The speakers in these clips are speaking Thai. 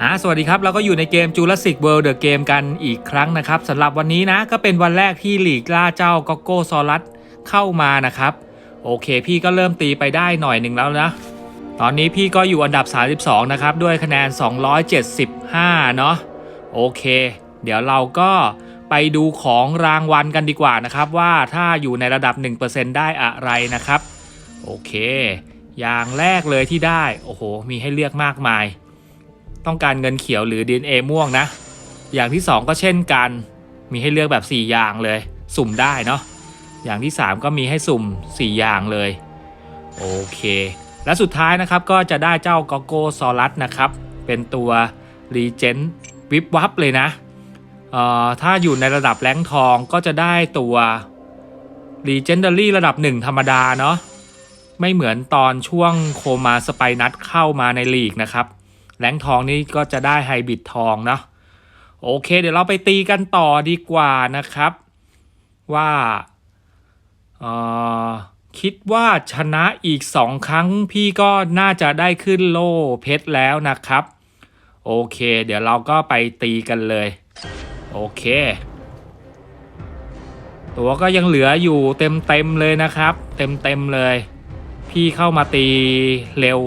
อ่าสวัสดีครับ เราก็อยู่ในเกม Jurassic World The Game กันอีกครั้งนะครับสำหรับวันนี้นะ ก็เป็นวันแรกที่หลีกล่าเจ้าก็โก้ซอรัสเข้ามานะครับ โอเค พี่ก็เริ่มตีไปได้หน่อยหนึ่งแล้วนะ ตอนนี้พี่ก็อยู่อันดับ 32 นะครับ ด้วยคะแนน 275 เนาะโอเค เดี๋ยวเราก็ ไปดูของรางวัลกันดีกว่านะครับว่าถ้าอยู่ในระดับ 1%ได้อะไรนะครับ โอเค อย่างแรกเลยที่ได้ โอ้โห มีให้เลือกมากมาย ต้องการเงินเขียวหรือ DNA ม่วงนะ อย่างที่ 2 ก็เช่นกัน มีให้เลือกแบบ 4 อย่างเลย สุ่มได้เนาะอย่างที่ 3 ก็มีให้สุ่ม 4 อย่างเลย โอเค และสุดท้ายนะครับก็จะได้เจ้ากอโกซอรัสนะครับ เป็นตัวรีเจนวิบวับเลยนะ ถ้าอยู่ในระดับแรงทองก็จะได้ตัวรีเจนดารี่ระดับ1ธรรมดาเนาะไม่เหมือนตอนช่วงโคมาสไปนัทเข้ามาในลีกนะครับแรงทองนี่ก็จะได้ไฮบิดทองเนาะโอเค เดี๋ยวเราไปตีกันต่อดีกว่านะครับ ว่าคิดว่าชนะอีกสองครั้งพี่ก็น่าจะได้ขึ้นโล่เพชรแล้วนะครับ โอเค เดี๋ยวเราก็ไปตีกันเลย โอเค ตัวก็ยังเหลืออยู่เต็มเต็มเลยนะครับ เต็มเต็มเลย พี่เข้ามาตีเร็ว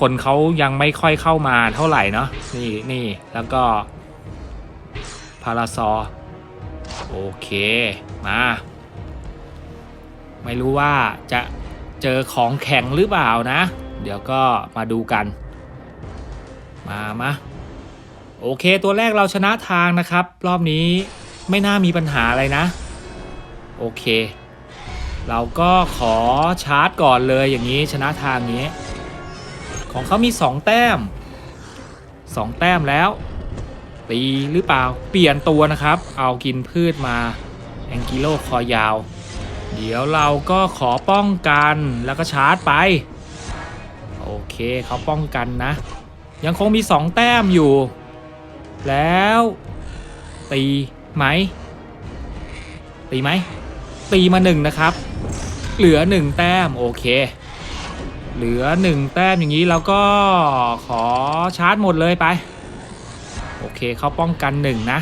คนเขายังไม่ค่อยเข้ามาเท่าไหร่เนาะนี่นี่แล้วก็พาราซอโอเคมาไม่รู้ว่าจะเจอของแข็งหรือเปล่านะ เดี๋ยวก็มาดูกัน มามา โอเค ตัวแรกเราชนะทางนะครับ รอบนี้ไม่น่ามีปัญหาอะไรนะ โอเค เราก็ขอชาร์จก่อนเลยอย่างนี้ชนะทางนี้ ของเขามี 2 แต้ม 2 แต้มแล้วตีหรือเปล่าเปลี่ยนตัวนะครับ เอากินพืชมาแองกิโลคอยาว เดี๋ยวเราก็ขอป้องกันแล้วก็ชาร์จไป โอเคเขาป้องกันนะ ยังคงมี 2 แต้มอยู่ แล้ว ตีไหม ตีไหม ตีมาหนึ่งนะครับ เหลือหนึ่งแต้ม โอเค เหลือหนึ่งแต้มอย่างนี้เราก็ขอชาร์จหมดเลยไป โอเคเขาป้องกันหนึ่งนะ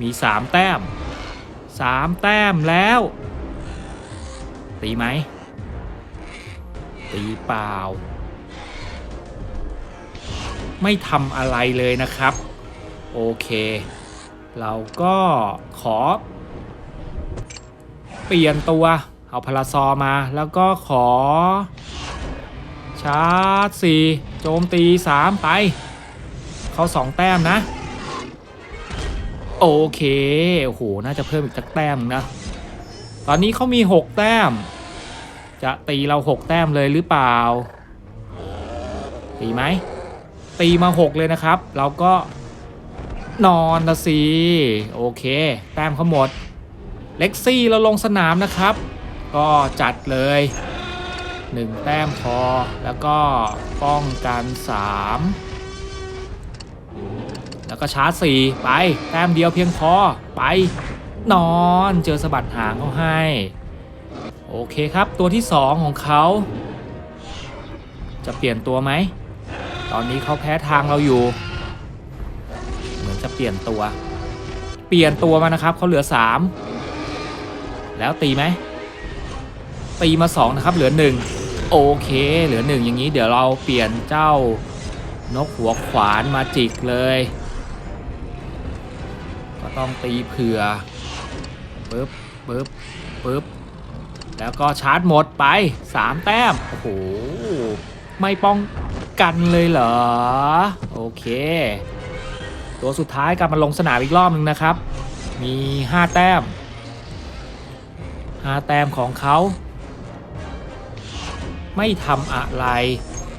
มีสามแต้มสามแต้มแล้ว ตีไหม ตีเปล่า ไม่ทำอะไรเลยนะครับ โอเค เราก็ขอ เปลี่ยนตัว เอาพาราซอมา แล้วก็ขอ ชาร์จสี่โจมตีสามไป เขาสองแต้มนะ โอเค โอ้โห น่าจะเพิ่มอีกสักแต้มนะ ตอนนี้เขามีหกแต้ม จะตีเราหกแต้มเลยหรือเปล่า ตีไหม ตีมาหกเลยนะครับ เราก็นอนนะสิโอเค แต้มเขาหมด เล็กซี่เราลงสนามนะครับ ก็จัดเลย 1 แต้มพอ แล้วก็ป้องกัน 3 แล้วก็ชาร์จ 4 ไป แต้มเดียวเพียงพอ ไป นอนเจอสะบัดหางเขาให้ โอเคครับตัวที่ 2 ของเขา จะเปลี่ยนตัวไหม ตอนนี้เขาแพ้ทางเราอยู่ เหมือนจะเปลี่ยนตัว เปลี่ยนตัวมานะครับเขาเหลือ 3 แล้วตีไหม ตีมา 2 นะครับ เหลือ 1 โอเค เหลือ 1 อย่างนี้เดี๋ยวเราเปลี่ยนเจ้านกหัวขวานมาจิกเลย ก็ต้องตีเผื่อปึ๊บปึ๊บปึ๊บแล้วก็ชาร์จหมดไป 3 แต้ม โอ้โห ไม่ป้อง กันเลยเหรอ โอเค ตัวสุดท้ายกลับมาลงสนามอีกรอบหนึ่งนะครับ มี 5 แต้ม 5 แต้มของเขาไม่ทำอะไร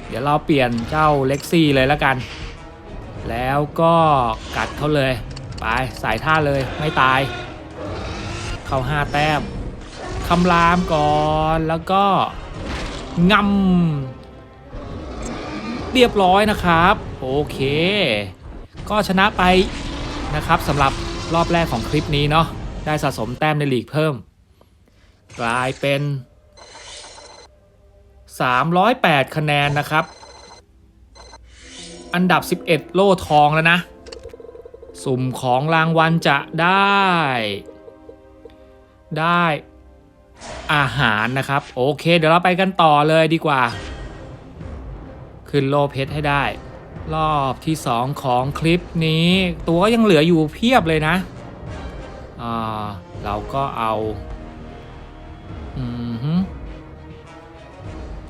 เดี๋ยวเราเปลี่ยนเจ้าเล็กซี่เลยแล้วกัน แล้วก็กัดเขาเลย ไปสายท่าเลยไม่ตาย เข้า5 แต้มคำรามก่อนแล้วก็งำ เรียบร้อยนะครับ โอเค ก็ชนะไปนะครับสำหรับรอบแรกของคลิปนี้เนาะได้สะสมแต้มในลีกเพิ่ม กลายเป็น 308 คะแนนนะครับ อันดับ 11 โล่ทองแล้วนะ สุ่มของรางวัลจะได้ ได้อาหารนะครับ โอเค เดี๋ยวเราไปกันต่อเลยดีกว่า ขึ้นโลเพชรให้ได้ รอบที่ 2 ของคลิปนี้ ตัวก็ยังเหลืออยู่เพียบเลยนะอ่าเราก็เอาอืม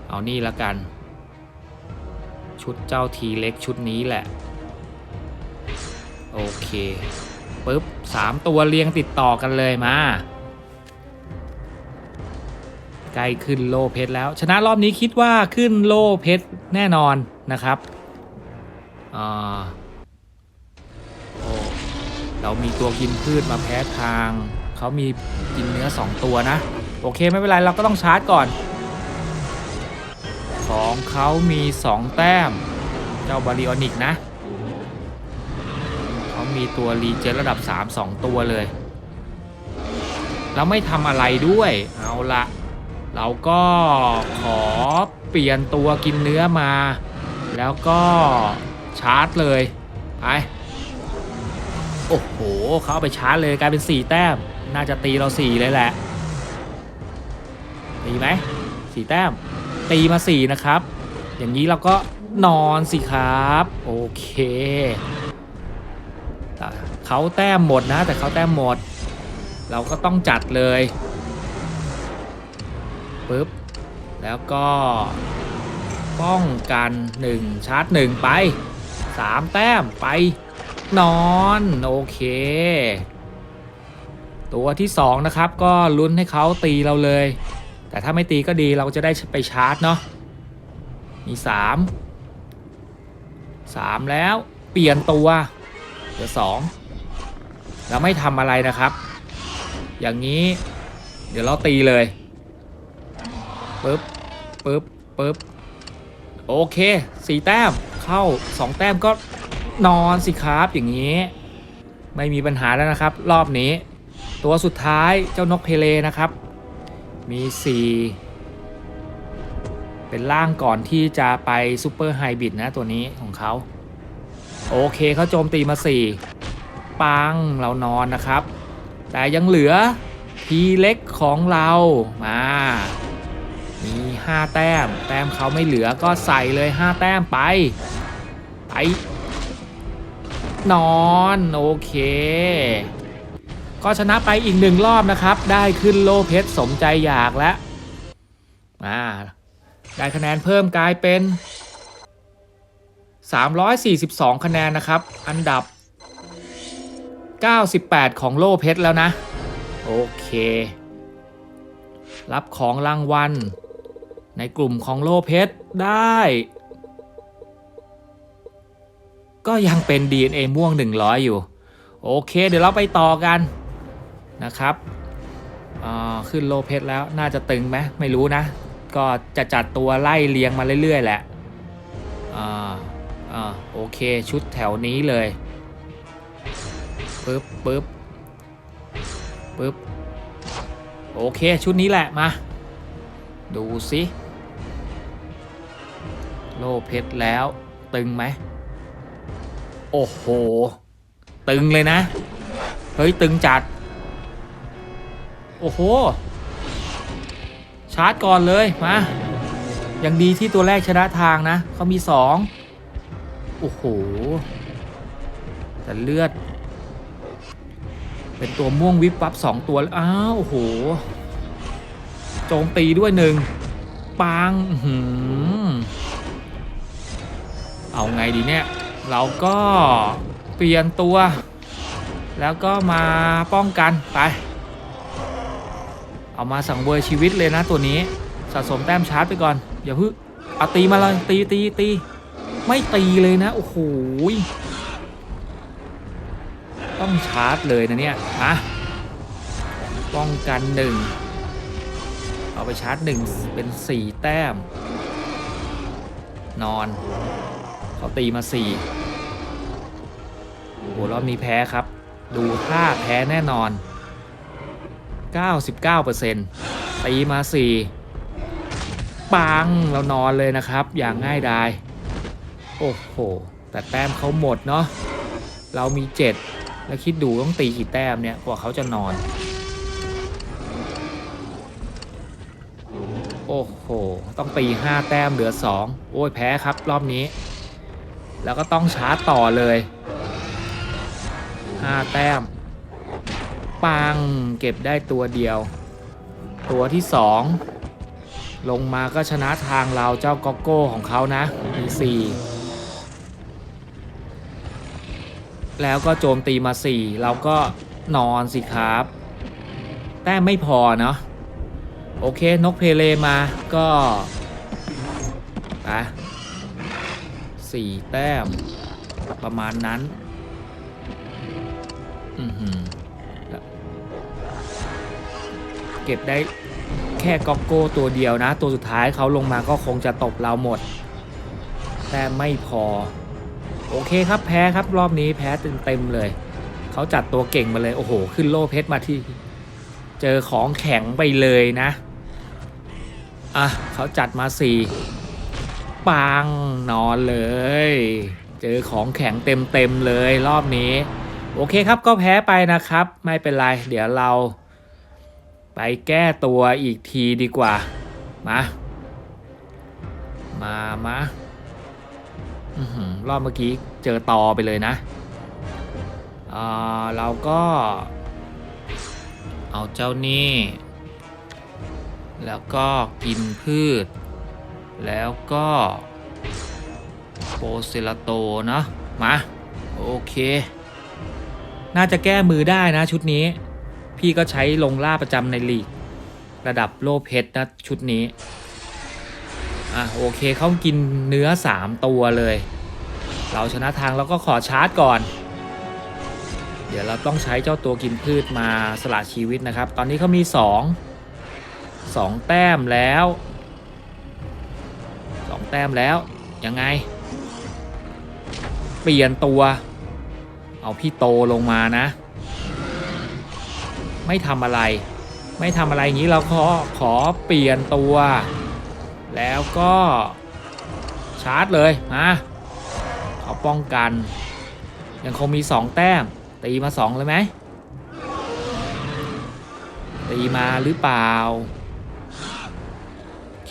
เอานี่ละกัน ชุดเจ้าทีเล็กชุดนี้แหละ โอเคปึ๊บสามตัวเรียงติดต่อกันเลยมา ใกล้ขึ้นโลเพชรแล้ว ชนะรอบนี้คิดว่าขึ้นโลเพชรแน่นอนนะครับอ่าโอ้เรามีตัวกินพืชมาแพ้ทาง เขามีกินเนื้อ 2 ตัวนะ โอเคไม่เป็นไรเราก็ต้องชาร์จก่อน ของเขามี 2 แต้ม เจ้าบาริออนิกนะ เขามีตัวรีเจนระดับ 3 2 ตัวเลยแล้วไม่ทำอะไรด้วย เอาละ เราก็ขอเปลี่ยนตัวกินเนื้อมา แล้วก็ชาร์จเลยไปโอ้โหเขาเอาไปชาร์จเลยกลายเป็น 4 แต้ม น่าจะตีเรา 4 เลยแหละตีไหมสี่แต้ม ตีมา 4 นะครับ อย่างนี้เราก็นอนสิครับ โอเคแต่เขาแต้มหมดนะ แต่เขาแต้มหมด เราก็ต้องจัดเลย ปึ๊บ แล้วก็ป้องกัน 1 ชาร์จ 1 ไป 3 แต้มไปนอน โอเค ตัวที่ 2 นะครับ ก็ลุ้นให้เขาตีเราเลย แต่ถ้าไม่ตีก็ดีเราจะได้ไปชาร์จเนาะมี 3 3 แล้วเปลี่ยนตัวเหลือ2เราไม่ทำอะไรนะครับ อย่างนี้เดี๋ยวเราตีเลย ปึ๊บปึ๊บปึ๊บโอเคสี่แต้มเข้าสองแต้มก็นอนสิครับอย่างนี้ ไม่มีปัญหาแล้วนะครับ รอบนี้ ตัวสุดท้ายเจ้านกเพเลนะครับ มี4เป็นล่างก่อนที่จะไปซูเปอร์ไฮบริดนะตัวนี้ของเขาโอเคเขาโจมตีมา4ปังเรานอนนะครับ แต่ยังเหลือทีเล็กของเรามา 5 แต้ม แต้มเขาไม่เหลือก็ใส่เลย 5 แต้มไป ไป นอน โอเค ก็ชนะไปอีกหนึ่งรอบนะครับ ได้ขึ้นโลเพชรสมใจอยากแล้วอ่าได้คะแนนเพิ่มกลายเป็น 342 คะแนนนะครับ อันดับ 98 ของโลเพชรแล้วนะ โอเค รับของรางวัล ในกลุ่มของโลเพชรได้ ก็ยังเป็น DNA ม่วง 100 อยู่ โอเค เดี๋ยวเราไปต่อกันนะครับอ่าขึ้นโลเพชรแล้วน่าจะตึงไหมไม่รู้นะ ก็จะจัดตัวไล่เลียงมาเรื่อย ๆ แหละอ่าอ่าโอเคชุดแถวนี้เลยปึ๊บปึ๊บปึ๊บโอเค ชุดนี้แหละมา ดูสิ โลเพชรแล้ว ตึงไหม โอ้โห ตึงเลยนะ เฮ้ย ตึงจัด โอ้โห ชาร์จก่อนเลย มา ยังดีที่ตัวแรกชนะทางนะ เขามีสองโอ้โห แต่เลือด เป็นตัวม่วงวิบวับสองตัว อ้าว โอ้โห โจมตีด้วยหนึ่งปังหือ เอาไงดีเนี่ย เราก็เปลี่ยนตัว แล้วก็มาป้องกันไป เอามาสังเวยชีวิตเลยนะตัวนี้ สะสมแต้มชาร์จไปก่อน อย่าพิ่งเอาตีมาเลยตีตีตีไม่ตีเลยนะ โอ้โหต้องชาร์จเลยนะเนี่ยอะป้องกันหนึ่งเอาไปชาร์จหนึ่งเป็นสี่แต้ม นอน เขาตีมาสี่โอ้โหรอบนี้แพ้ครับ ดูท่าแพ้แน่นอน 99%ตีมา4ปังเรานอนเลยนะครับ อย่างง่ายดาย โอ้โห แต่แต้มเขาหมดเนาะเรามี 7 แล้วคิดดูต้องตีกี่แต้มเนี่ยกว่าเขาจะนอน โอ้โห ต้องตี 5 แต้มเหลือ 2 โอ้ยแพ้ครับรอบนี้ แล้วก็ต้องชาร์จต่อเลย 5 แต้ม ปัง เก็บได้ตัวเดียว ตัวที่ 2 ลงมาก็ชนะทางเราเจ้าก็อกโก้ของเขานะมี 4 แล้วก็โจมตีมา 4 เราก็นอนสิครับ แต้มไม่พอเนาะโอเค นกเพเลมาก็ไป สี่แต้ม ประมาณนั้น อือหือเก็บได้แค่ก๊อกโก้ตัวเดียวนะ ตัวสุดท้ายเขาลงมาก็คงจะตบเราหมด แต่ไม่พอ โอเคครับแพ้ครับรอบนี้แพ้เต็มๆเลย เขาจัดตัวเก่งมาเลย โอ้โห ขึ้นโล่เพชรมาที่ เจอของแข็งไปเลยนะ อะเขาจัดมาสี่ ปังนอนเลย เจอของแข็งเต็มเต็มเลยรอบนี้ โอเคครับก็แพ้ไปนะครับ ไม่เป็นไร เดี๋ยวเรา ไปแก้ตัวอีกทีดีกว่า มา มามาอรอบเมื่อกี้เจอตอไปเลยนะอ่าเราก็ เอาเจ้านี่ แล้วก็กินพืช แล้วก็โปเซลาโตเนาะมาโอเค น่าจะแก้มือได้นะชุดนี้ พี่ก็ใช้ลงล่าประจำในลีก ระดับโลเพชรนะชุดนี้ อะโอเคเขากินเนื้อ 3 ตัวเลย เราชนะทางแล้วก็ขอชาร์จก่อน เดี๋ยวเราต้องใช้เจ้าตัวกินพืชมาสละชีวิตนะครับ ตอนนี้เขามี 2 2 แต้มแล้ว แต้มแล้ว ยังไง เปลี่ยนตัว เอาพี่โตลงมานะ ไม่ทำอะไร ไม่ทำอะไรอย่างนี้เราขอขอเปลี่ยนตัว แล้วก็ชาร์จเลยมาเขาป้องกัน ยังคงมี 2 แต้ม ตีมา 2 เลยไหมตีมาหรือเปล่า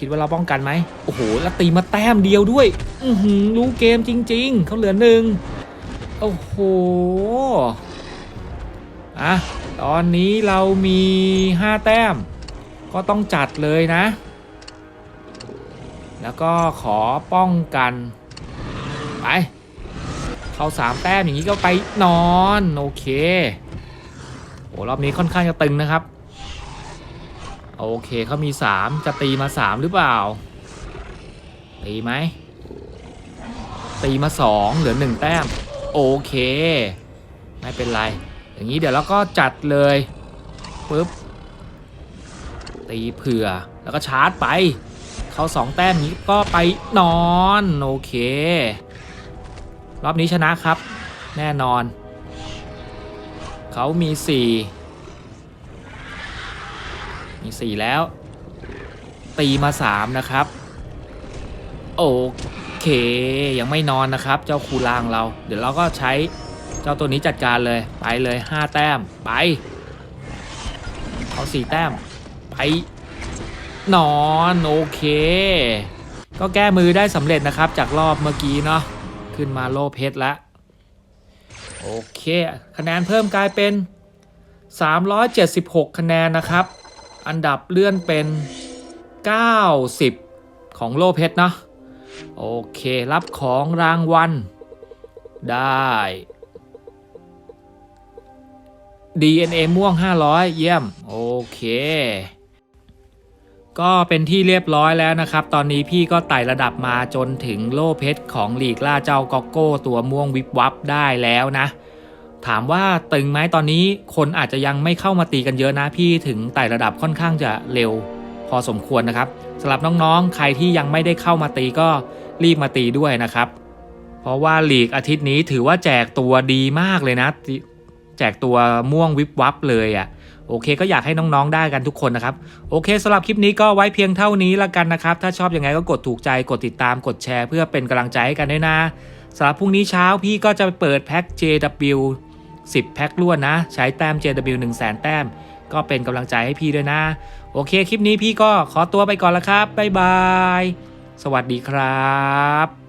คิดว่าเราป้องกันไหมโอ้โหแล้วตีมาแต้มเดียวด้วย อือหือรู้เกมจริง ๆเขาเหลือหนึ่งโอ้โหอะตอนนี้เรามี 5 แต้ม ก็ต้องจัดเลยนะ แล้วก็ขอป้องกัน ไป เข้า 3 แต้มอย่างนี้ก็ไปนอน โอเคโอ้รอบนี้ค่อนข้างจะตึงนะครับ โอเคเขามี 3 จะตีมา 3 หรือเปล่า ตีไหม ตีมา 2 เหลือ 1 แต้ม โอเค ไม่เป็นไร อย่างนี้เดี๋ยวเราก็จัดเลยปุ๊บ ตีเผื่อ แล้วก็ชาร์จไป เข้า 2 แต้มนี้ก็ไปนอน โอเค รอบนี้ชนะครับ แน่นอน เขามี 4 มี4แล้ว ตีมา3นะครับ โอเค ยังไม่นอนนะครับ เจ้าคูลางเรา เดี๋ยวเราก็ใช้เจ้าตัวนี้จัดการเลย ไปเลย5แต้ม ไป เอา4แต้ม ไปนอน โอเค ก็แก้มือได้สำเร็จนะครับ จากรอบเมื่อกี้เนาะ ขึ้นมาโลเพชรแล้วโอเค คะแนนเพิ่มกลายเป็น 376 คะแนนนะครับ อันดับเลื่อนเป็น 90 ของโลเพชรเนาะโอเค รับของรางวัล ได้ DNA ม่วง 500 เยี่ยม โอเค ก็เป็นที่เรียบร้อยแล้วนะครับ ตอนนี้พี่ก็ไต่ระดับมาจนถึงโล่เพชรของหลีกล่าเจ้ากอกโก้ตัวม่วงวิบวับได้แล้วนะ ถามว่าตึงไหมตอนนี้คนอาจจะยังไม่เข้ามาตีกันเยอะนะพี่ถึงไต่ระดับค่อนข้างจะเร็ว พอสมควรนะครับสำหรับน้องๆ ใครที่ยังไม่ได้เข้ามาตีก็รีบมาตีด้วยนะครับ เพราะว่าหลีกอาทิตย์นี้ถือว่าแจกตัวดีมากเลยนะ แจกตัวม่วงวิบวับเลยอะ่ะโอเคก็อยากให้น้องๆได้กันทุกคนนะครับ โอเคสำหรับคลิปนี้ก็ไว้เพียงเท่านี้ละกันนะครับ ถ้าชอบยังไงก็กดถูกใจกดติดตามกดแชร์เพื่อเป็นกำลังใจให้กันด้วยนะสำหรับพรุ่งนี้เช้าพี่ก็จะเปิดแพ็ค JW 10 แพ็คล้วนนะ ใช้แต้ม JW 1 0 0 0 0แแต้ม ก็เป็นกำลังใจให้พี่ด้วยนะ โอเค คลิปนี้พี่ก็ขอตัวไปก่อนละครับ บ๊ายบาย สวัสดีครับ